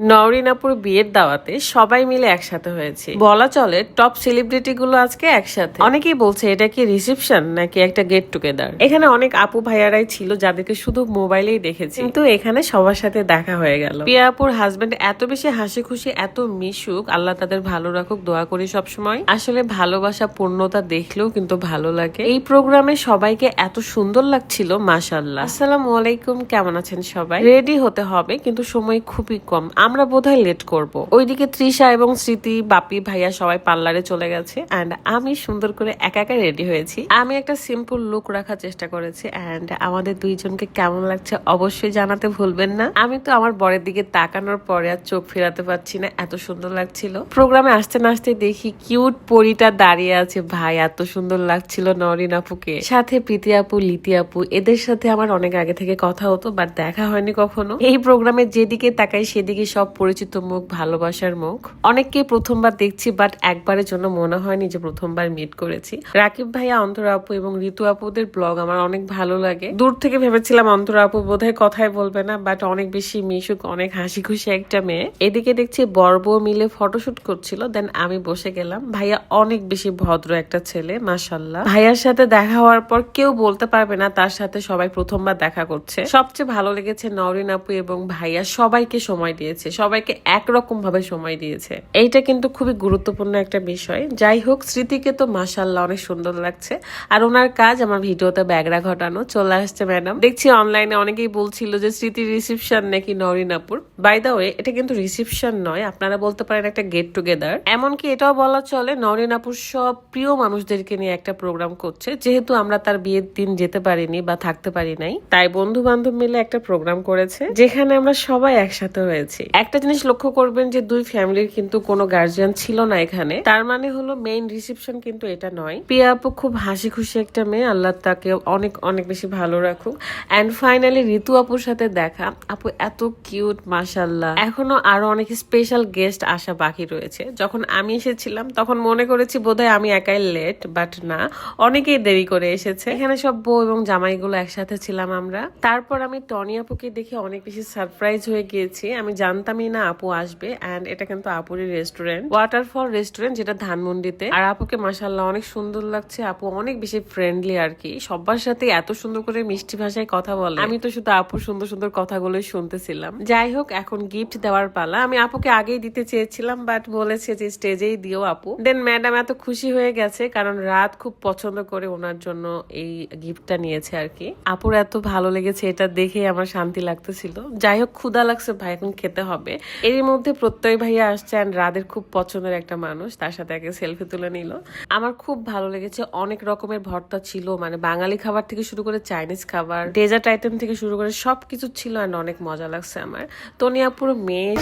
নওরিনাপুর বিয়ের দাওয়াতে সবাই মিলে একসাথে হয়েছে। বলা চলে টপ সেলিব্রিটি গুলো আজকে একসাথে। অনেকেই বলছে, এটা কি রিসেপশন নাকি একটা গেট টুগেদার এখানে অনেক আপু ভাইয়ারাই ছিল, যাদেরকে শুধু মোবাইলেই দেখেছি। কিন্তু এখানে সবার সাথে দেখা হয়ে গেল। পিয়া আপুর হাজবেন্ড এত বেশি হাসি খুশি এত মিশুক, আল্লাহ তাদের ভালো রাখুক, দোয়া করি সব সময় আসলে ভালোবাসা, পূর্ণতা দেখলেও কিন্তু ভালো লাগে। এই প্রোগ্রামে সবাইকে এত সুন্দর লাগছিল মাশাল্লাহ আসসালামু আলাইকুম, কেমন আছেন সবাই? রেডি হতে হবে, কিন্তু সময় খুবই কম। আমরা বোধহয় লেট করব। ওইদিকে তৃষা এবং স্মৃতি, বাপি, ভাইয়া সবাই পার্লারে চলে গেছে অ্যান্ড আমি সুন্দর করে একা একা রেডি হয়েছি। আমি একটা সিম্পল লুক রাখার চেষ্টা করেছি অ্যান্ড আমাদের দুইজনকে কেমন লাগছে অবশ্যই জানাতে ভুলবেন না। আমি তো আমার বরের দিকে তাকানোর পরে আর চোখ ফেরাতে পারছি না, এত সুন্দর লাগছিল। প্রোগ্রামে আসতে না আসতে দেখি কিউট পরিটা দাঁড়িয়ে আছে। ভাই, এত সুন্দর লাগছিল নরিন আপুকে। সাথে প্রীতি আপু, লিতি আপু, এদের সাথে আমার অনেক আগে থেকে কথা হতো বাট দেখা হয়নি কখনো। এই প্রোগ্রামে যেদিকে তাকাই সেদিকে সব পরিচিত মুখ, ভালোবাসার মুখ। অনেককে প্রথমবার দেখছি বাট একবারের জন্য মনে হয়নি যে প্রথমবার মিট করেছি। রাকিব ভাইয়া, অন্তরা আপু এবং ঋতু আপুদের ব্লগ আমার অনেক ভালো লাগে। দূর থেকে ভেবেছিলাম অন্তরা আপু বোধহয় কথাই বলবে না বাট অনেক বেশি মিশুক, অনেক হাসি খুশি একটা মেয়ে। এদিকে দেখছি বর্ব মিলে ফটোশুট করছিল দেন আমি বসে গেলাম। ভাইয়া অনেক বেশি ভদ্র একটা ছেলে মাসাল্লাহ ভাইয়ার সাথে দেখা হওয়ার পর কেউ বলতে পারবে না, তার সাথে সবাই প্রথমবার দেখা করছে। সবচেয়ে ভালো লেগেছে নরিন আপু এবং ভাইয়া সবাইকে সময় দিয়েছে। সবাইকে একরকম ভাবে সময় দিয়েছে। এইটা কিন্তু খুবই গুরুত্বপূর্ণ একটা বিষয়। যাই হোক, স্মৃতিকে তো মাসাল্লাহ অনেক সুন্দর লাগছে। আর ওনার কাজ আমার ভিডিওতে ব্যাগরা ঘটানো, চলে আসছে ম্যাডাম। দেখছি অনলাইনে অনেকেই বলছিল যে স্মৃতি রিসিপশন নাকি নরিনাপুর। বাই দা ওয়ে এটা কিন্তু রিসিপশন নয়, আপনারা বলতে পারেন একটা গেট টুগেদার এমনকি এটাও বলা চলে, নরিনাপুর সব প্রিয় মানুষদেরকে নিয়ে একটা প্রোগ্রাম করছে। যেহেতু আমরা তার বিয়ের দিন যেতে পারিনি বা থাকতে পারি নাই, তাই বন্ধু বান্ধব মিলে একটা প্রোগ্রাম করেছে, যেখানে আমরা সবাই একসাথে হয়েছি। একটা জিনিস লক্ষ্য করবেন যে দুই ফ্যামিলির কিন্তু কোনো গার্জিয়ান ছিল না এখানে। তার মানে হলো মেইন রিসেপশন কিন্তু এটা নয়। পিয়া আপু খুব হাসি খুশি একটা মেয়ে, আল্লাহ তাকে অনেক অনেক বেশি ভালো রাখুক। অ্যান্ড ফাইনালি ঋতু আপুর সাথে দেখা। আপু এত কিউট মাশাল্লাহ এখনও আরও অনেক স্পেশাল গেস্ট আসা বাকি রয়েছে। যখন আমি এসেছিলাম, তখন মনে করেছি বোধহয় আমি একাই লেট বাট না। অনেকেই দেরি করে এসেছে। এখানে সব বউ এবং জামাইগুলো একসাথে ছিলাম আমরা। তারপর আমি টনি আপুকে দেখে অনেক বেশি সারপ্রাইজ হয়ে গিয়েছি। আমি জানতামই আপু আসবে অ্যান্ড এটা কিন্তু আপুরই রেস্টুরেন্ট ওয়াটারফল রেস্টুরেন্ট যেটা ধানমন্ডিতে। আর আপুকে মাসাল্লাহ অনেক সুন্দর লাগছে। আপু অনেক বেশি ফ্রেন্ডলি আর কি। সবার সাথে এত সুন্দর করে মিষ্টি ভাষায় কথা বলে। আমি তো শুধু আপুর সুন্দর সুন্দর কথাগুলোই শুনতেছিলাম। যাই হোক, এখন গিফট দেওয়ার পালা। আমি আপুকে আগেই দিতে চেয়েছিলাম বাট বলেছে যে স্টেজেই দিও আপু। দেন ম্যাডাম এত খুশি হয়ে গেছে, কারণ রাত খুব পছন্দ করে ওনার জন্য এই গিফটটা নিয়েছে আর কি। আপুর এত ভালো লেগেছে, এটা দেখে আমার শান্তি লাগতেছিল। যাই হোক ক্ষুদা লাগছে ভাই, এখন খেতে হবে। এর মধ্যে প্রত্যয় ভাইয়া আসছে অ্যান্ড রাদের খুব পছন্দের একটা মানুষ, তার সাথে আগে সেলফি তুলে নিল। আমার খুব ভালো লেগেছে, অনেক রকমের ভর্তা ছিল মানে বাঙালি খাবার থেকে শুরু করে চাইনিজ খাবার ডেজার্ট আইটেম থেকে শুরু করে সবকিছু ছিল অ্যান্ড অনেক মজা লাগছে আমার। তনিয়া পুরো মেয়ে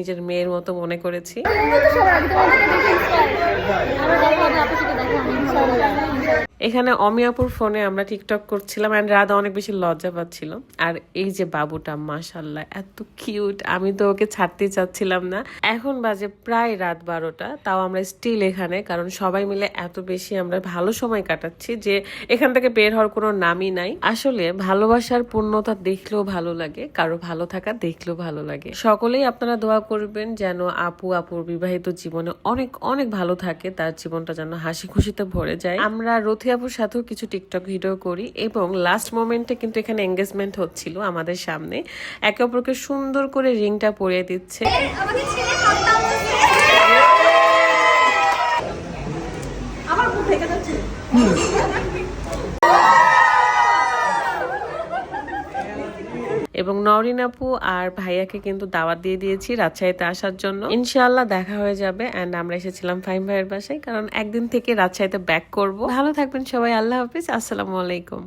নিজের মেয়ের মতো মনে করেছি। এখানে অমিয়াপুর ফোনে আমরা টিকটক করছিলাম অ্যান্ড রাধা অনেক বেশি লজ্জা পাচ্ছিল আর এই যে বাবুটা মাশাল্লাহ এত কিউট আমি তো ওকে ছাড়তে চাচ্ছিলাম না। এখন বাজে প্রায় রাত বারোটা, তাও আমরা স্টিল এখানে, কারণ সবাই মিলে এত বেশি আমরা ভালো সময় কাটাচ্ছি যে এখান থেকে বের হওয়ার কোনো নামই নাই। আসলে ভালোবাসার পূর্ণতা দেখলেও ভালো লাগে, কারও ভালো থাকা দেখলেও ভালো লাগে। সকলেই আপনারা দোয়া করবেন যেন আপু, আপুর বিবাহিত জীবনে অনেক অনেক ভালো থাকে, তার জীবনটা যেন হাসি খুশিতে ভরে যায়। আমরা রথি আপুর সাথেও কিছু টিকটক ভিডিও করি এবং লাস্ট মোমেন্টে কিন্তু এখানে এঙ্গেজমেন্ট হচ্ছিল আমাদের সামনে। একে অপরকে সুন্দর করে রিংটা পরিয়ে দিচ্ছে। আমার মুখ থেকে যাচ্ছে এবং নরিন আপু আর ভাইয়াকে কিন্তু দাওয়াত দিয়ে দিয়েছি রাজশাহীতে আসার জন্য। ইনশাআল্লাহ দেখা হয়ে যাবে অ্যান্ড আমরা এসেছিলাম ফাইম ভাইয়ের বাসায়, কারণ একদিন থেকে রাজশাহীতে ব্যাক করব। ভালো থাকবেন সবাই, আল্লাহ হাফিজ, আসসালামু আলাইকুম।